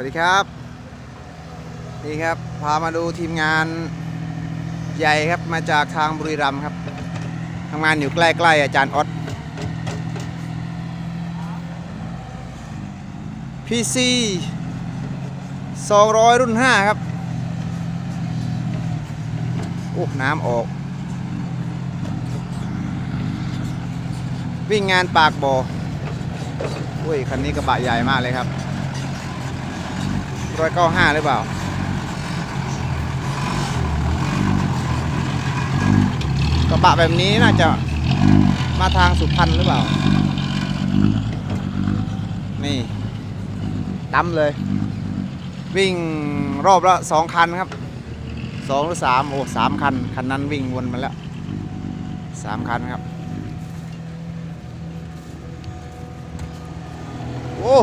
วัสดีครับ นี่ครับ พามาดูทีมงานใหญ่ครับมาจากทางบุรีรัมย์ครับทำงานอยู่ใกล้ๆอาจารย์ออส PC 200รุ่น5ครับ โอ้ น้ำออก วิ่งงานปากบ่ออุ้ย คันนี้กระบะใหญ่มากเลยครับ ร้อยเก้าห้าหรือเปล่า กระบะแบบนี้น่าจะมาทางสุพรรณหรือเปล่า นี่ตั้มเลย วิ่งรอบละสองคันครับสองหรือสามโอ้สามคัน คันนั้นวิ่งวนมาแล้วสามคันครับ โอ้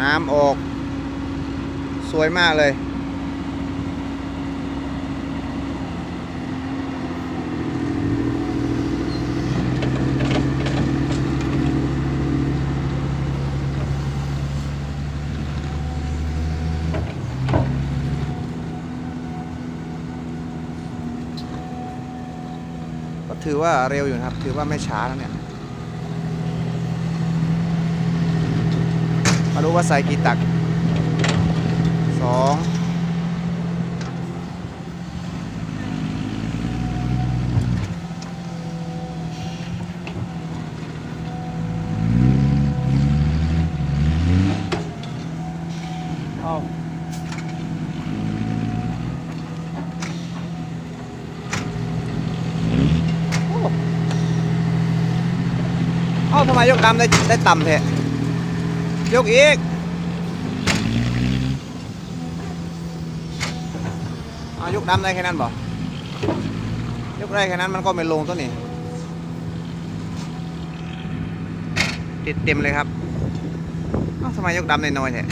น้ำออก สวยมากเลย ก็ถือว่าเร็วอยู่นะครับ ถือว่าไม่ช้าแล้วเนี่ย มาดูว่าใส่กี่ตักสองเอาโอ้เอ้าทำไมยกดำได้ได้ต่ำเทะ ยกอีกอายกดำได้แค่นั้นบ่ยกได้แค่นั้นมันก็ไม่ลงตัวนี้ ติดเต็มเลยครับทำไมยกดำในน้อยแท้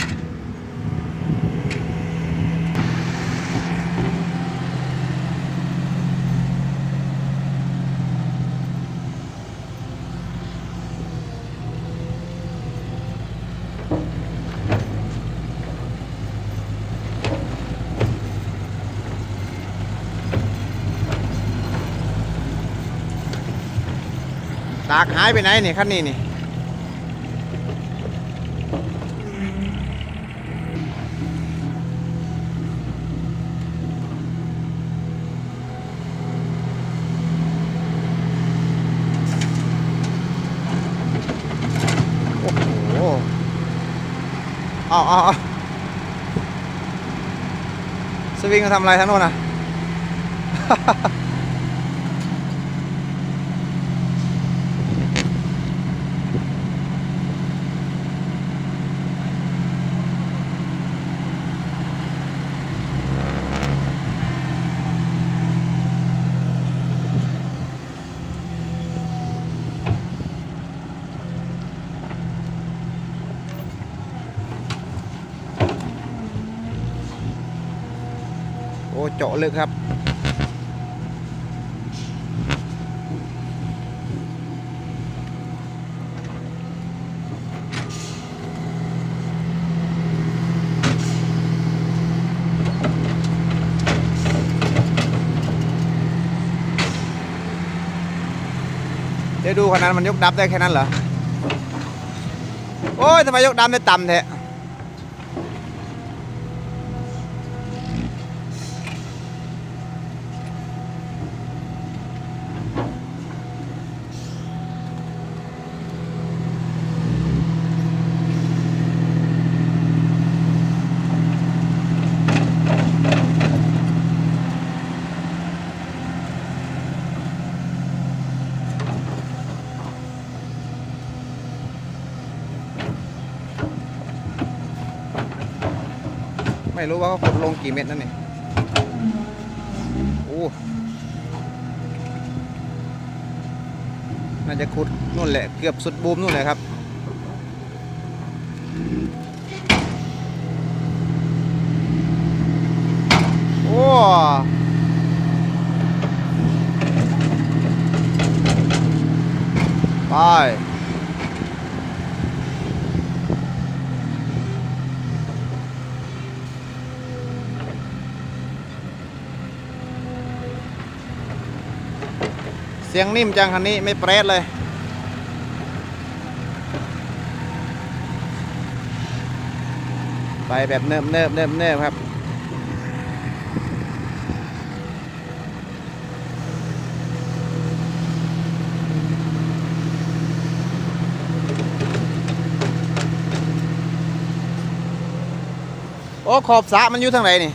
ตากหายไปไหนนี่คันนี้นี่โอ้โหเอาเอาเอาสวิงทำอะไรทั้งโน้นอะ จาะลึกครับ เดี๋ยวดูคนนั้นมันยกดับได้แค่นั้นเหรอ โอ้ยทำไมยกดับได้ต่ำแท้ ไม่รู้ว่าเขาขุดลงกี่เม็ดนั่นนี่โอ้น่าจะขุดนู่นแหละ เกือบสุดบูมนู่นเลยครับโอ้ไป สียงนิ่มจังคันนี้ไม่เปรสเลย ไปแบบเนิบเนิบเนิบเนิบครับ โอ้ขอบสระมันอยู่ทางไหนนี่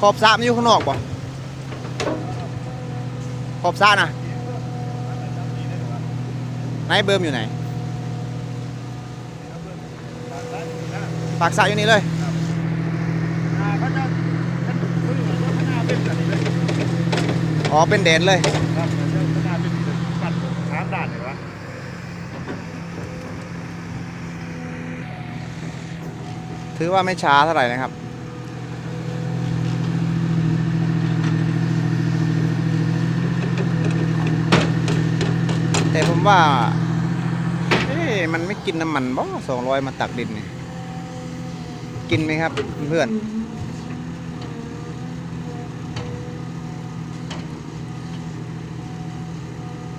ขอบสระมันอยู่ข้างนอกบ่ขอบสระนะ นายเบิร์มอยู่ไหน ปากสระอยู่นี่เลย อ๋อ เป็นเด่นเลย ถือว่าไม่ช้าเท่าไหร่นะครับ แต่ผมว่า เอ๊ะมันไม่กินน้ำมันบ่สองร้อยมาตักดินเนี่ยกินไหมครับเพื่อน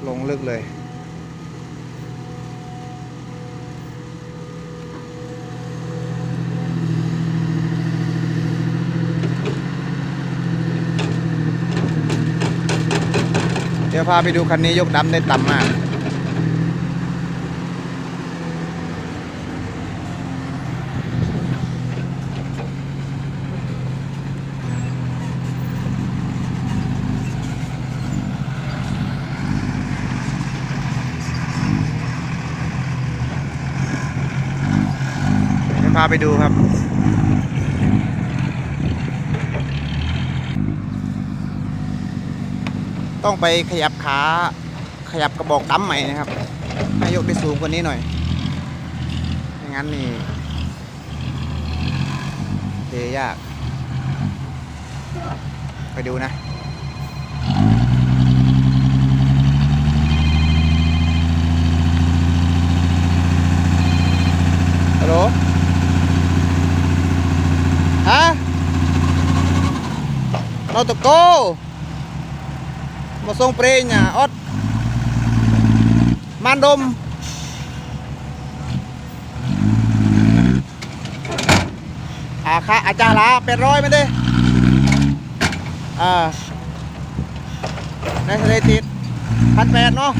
ลงลึกเลย เดี๋ยวพาไปดูคันนี้ยกดำได้ต่ำมากเดี๋ยวพาไปดูครับ ต้องไปขยับขาขยับกระบอกดำใหม่นะครับให้ยกได้สูงกว่านี้หน่อยไม่งั้นนี่เทยาก ไปดูนะฮัลโหลฮะเราตโก มาส่งเปรย์เนี่ยออดมันดมอาค่ะอาจารย์ละเป็นร้อยไหมเด้อ่าในทะเลติดพันแปดเนาะ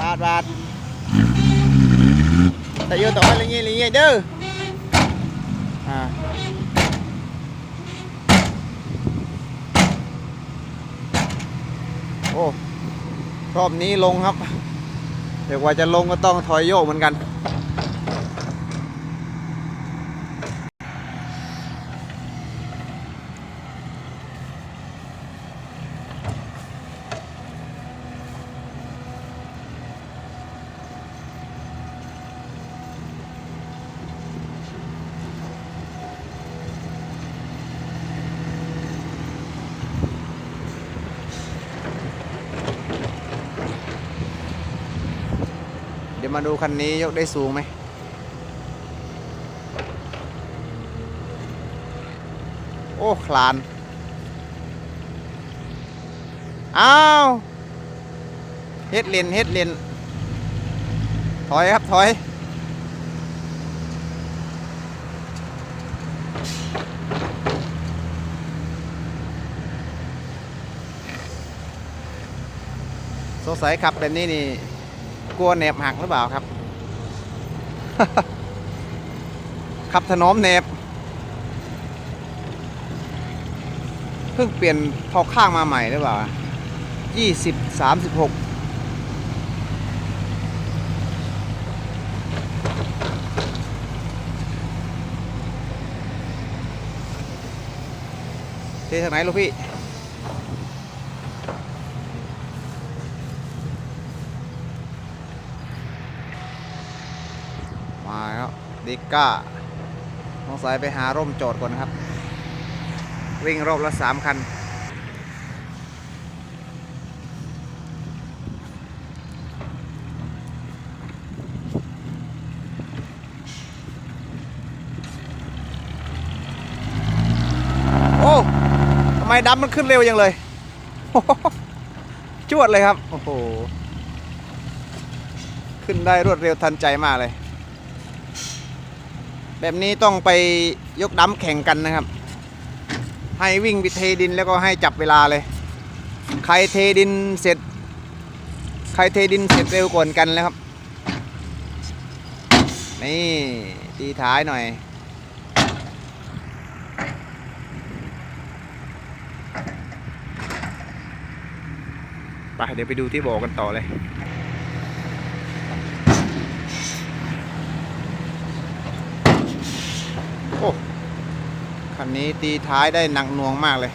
บาทบาทแต่โยต่อไปอะไรเงี้ยอะไรเงี้ยเด้ออ่า โอ้ รอบนี้ลงครับเดี๋ยวกว่าจะลงก็ต้องถอยโยกเหมือนกัน มาดูคันนี้ยกได้สูงไหมโอ้คลาน อ้าวเฮ็ดเลนเฮ็ดเลนถอยครับ ถอย สงสัยขับแบบนี้นี่ กลัวแหนบหักหรือเปล่าครับ ขับถนอมแหนบ เพิ่งเปลี่ยนพอข้างมาใหม่หรือเปล่ายี่สิบสามสิบหกเททางไหนลูกพี่ มาแล้ว ดิก้าสงสัยไปหาร่มโจทย์ก่อนครับ วิ่งรอบละสามคัน โอ้ทำไมดับมันขึ้นเร็วยังเลย จวดเลยครับ โอ้โห ขึ้นได้รวดเร็วทันใจมากเลย แบบนี้ต้องไปยกดั้มแข่งกันนะครับ ให้วิ่งไปเทดินแล้วก็ให้จับเวลาเลย ใครเทดินเสร็จ ใครเทดินเสร็จเร็วกว่ากันแล้วครับ นี่ตีท้ายหน่อย ไปเดี๋ยวไปดูที่บ่อกันต่อเลย คันนี้ตีท้ายได้หนักหน่วงมากเลย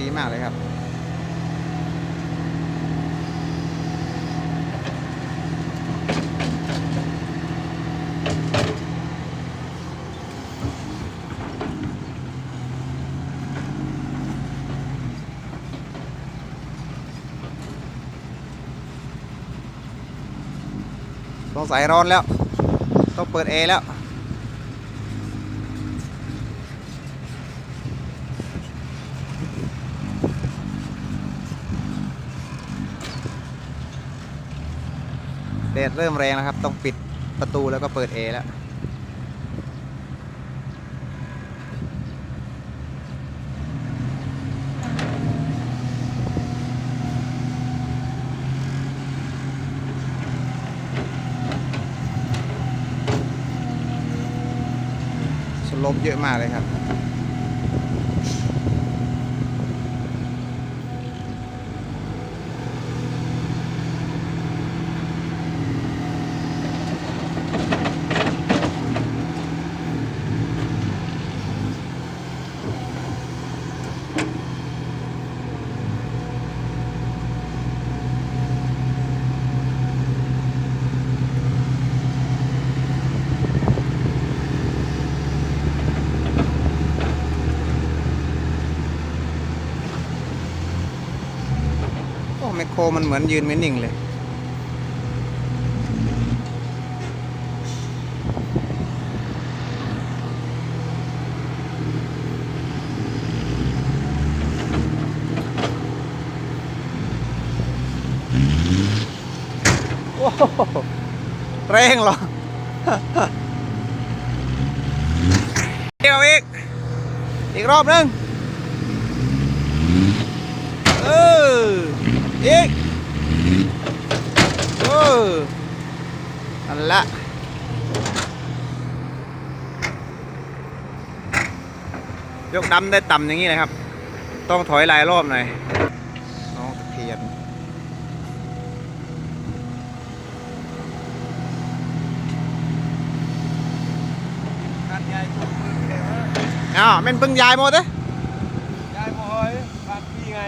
ดีมากเลยครับ ต้องใส่ร้อนแล้ว ต้องเปิดแอร์แล้ว แดดเริ่มแรงแล้วครับ ต้องปิดประตูแล้วก็เปิดแอร์แล้วสลบเยอะมากเลยครับ โอ้แมันเหมือนยืนไม่นิ่งเลย โอ้โหแรงเหรอเดี๋ยวอีก อีกรอบนึง เอออีก ออนั่นละยกดำได้ต่ำอย่างนี้เลยครับ ต้องถอยหลายรอบหน่อย น้องตะเพียนการยายปลูกมือเดียวฮะอ้าวเป็นปึงยายหมดเลยยายบอกเฮ้ยบ้านพี่ไง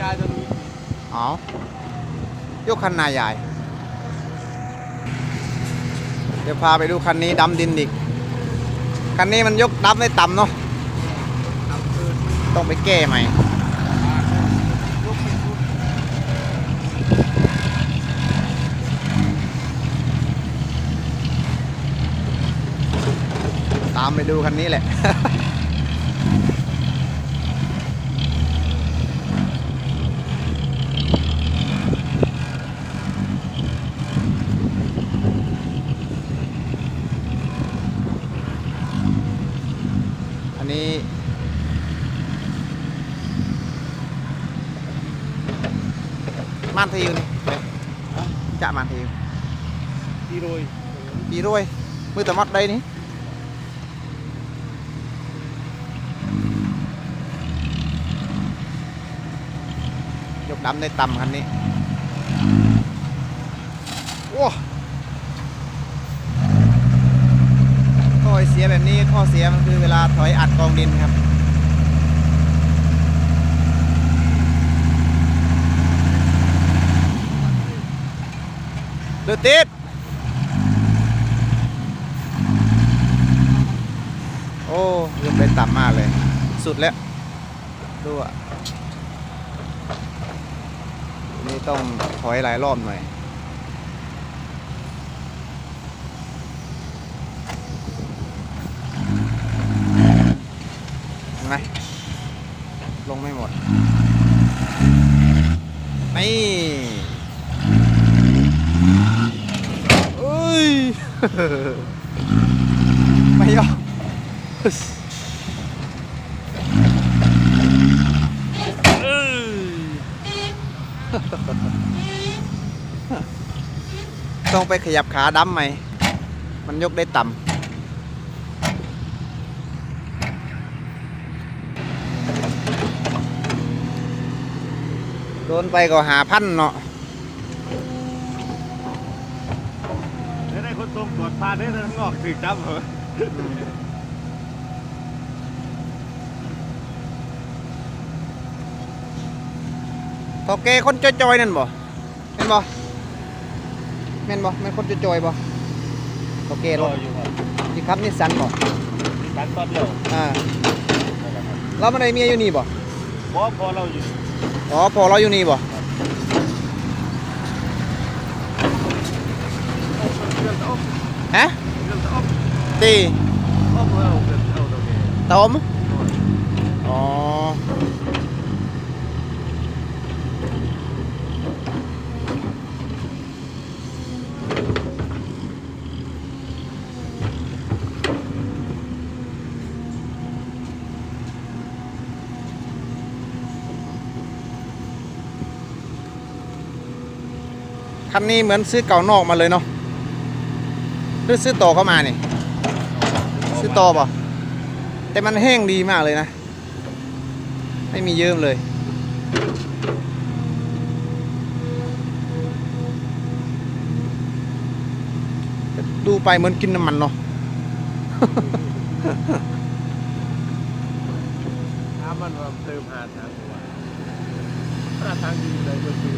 ยายจะรู้อ๋อยกคันนายาย เดี๋ยวพาไปดูคันนี้ดำดินอีก คันนี้มันยกดำได้ต่ำเนาะต้องไปแก้ใหม่ตามไปดูคันนี้แหละ อันนี้ มานทีอยู่นี่เฮ้ยจะมานทีอยู่ ที่โรย ปีรวย ตมัด đây นี่ยกดำได้ต่ำคันนี้โอ้ข้อเสียแบบนี้ข้อเสียมันคือเวลาถอยอัดกองดินครับเดือดติด โอ้ยกไปต่ำมากเลย สุดแล้วดูอะนี่ต้องถอยหลายรอบหน่อยไหมลงไม่หมด นี่เอ้ย ไม่ยอมเอ้ย ต้องไป ขยับขาดำไหมมันยกได้ต่ำโดนไปก็หาพันเนาะได้ได้คนตรงตรวจพาได้ทั้งนอกถือจับเหรอพอแกคนจอยๆนั่นบ่แม่นบ่ แม่นบ่แม่นคนจอยๆบ่พอแกรถอยู่ครับที่ขับนิสสันบ่มีการตอนเดียวอ่านั่นแหละครับเราไม่ได้เมียอยู่นี่บ่เพราะพอเราอยู่อ๋อพอเราอยู่นี่บ่เรื่องต้มฮะเรื่องต้มตีต้มเราเป็นเอาตรงนี้ต้ม คันนี้เหมือนซื้อเก่านอกมาเลยเนาะหรือซื้อต่อเข้ามานี่ซื้อต่อป่ะแต่มันแห้งดีมากเลยนะ ไม่มีเยิ้มเลย ดูไปเหมือนกินน้ำมันเนาะน้ำมันมาเติมหาทางดีกว่าหาทางดีเลยก็คือ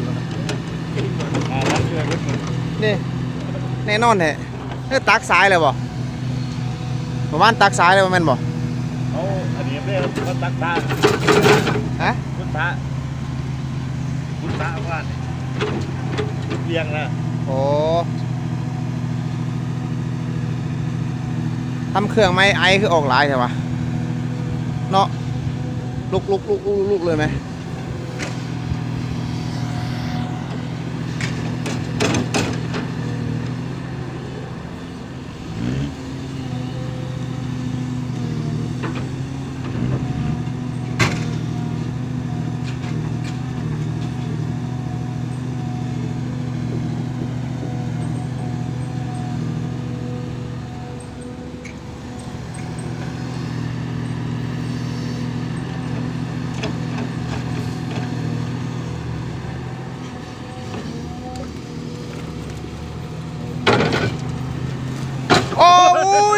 ว่าหาทางเรือก็คือนี่แน่นอนแท้เออตักซ้ายเลยบ่ประมาณตักซ้ายเลยบ่แม่นบ่เขาอันนี้ไม่ได้เขาตักตาฮะคุณตาคุณตาว่าเนี่ยเรียงนะโอ้ทำเครื่องไหมไอคือออกหลายใช่ปะเนาะลุกลุกลุกลุกลุกเลยไหมโอ้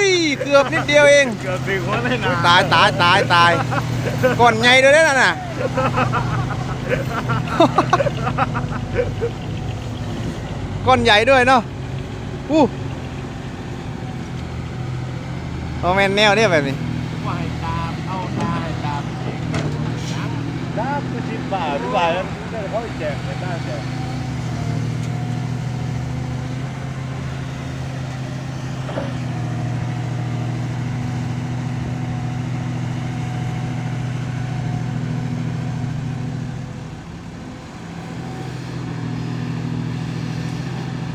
ย เกือบนิดเดียวเอง เกือบถึงหัวเลยนะตายตายตายตายก่อนไงด้วยนั่นน่ะก้อนใหญ่ด้วยเนาะอู้โอแมนแนวเนี่ยแบบนี้ว่าให้ตามเอาตาให้ตามเองน้ำก็ชิบบาทหรือเปล่าแล้วเขาแจกไม่ได้แจก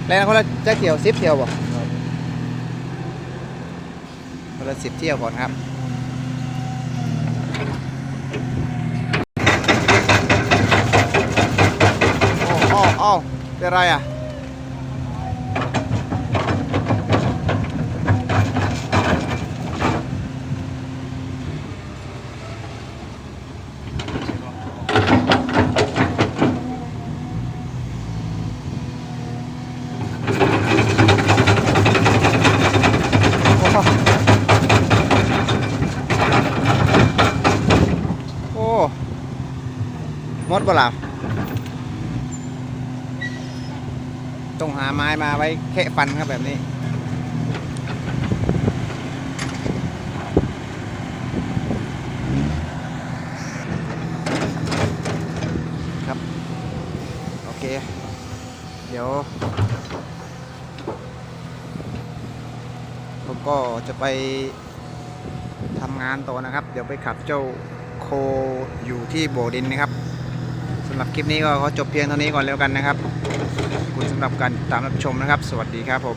แล้วคนละจะเที่ยวสิบเที่ยวบ่คนละสิบเที่ยวก่อนครับโอ้โอ้โอ้เป็นไรอะ โอ้ ห มดบ่ล่ะต้องหาไม้มาไว้แคะฟันครับแบบนี้ครับโอเค เดี๋ยว ผมก็จะไปทำงานต่อนะครับ เดี๋ยวไปขับเจ้าโคอยู่ที่โบดินนะครับำหรับคลิปนี้ก็ขอจบเพียงเท่านี้ก่อนแล้วกันนะครับขอบคุณสำหรับการติดตามรับชมนะครับ สวัสดีครับผม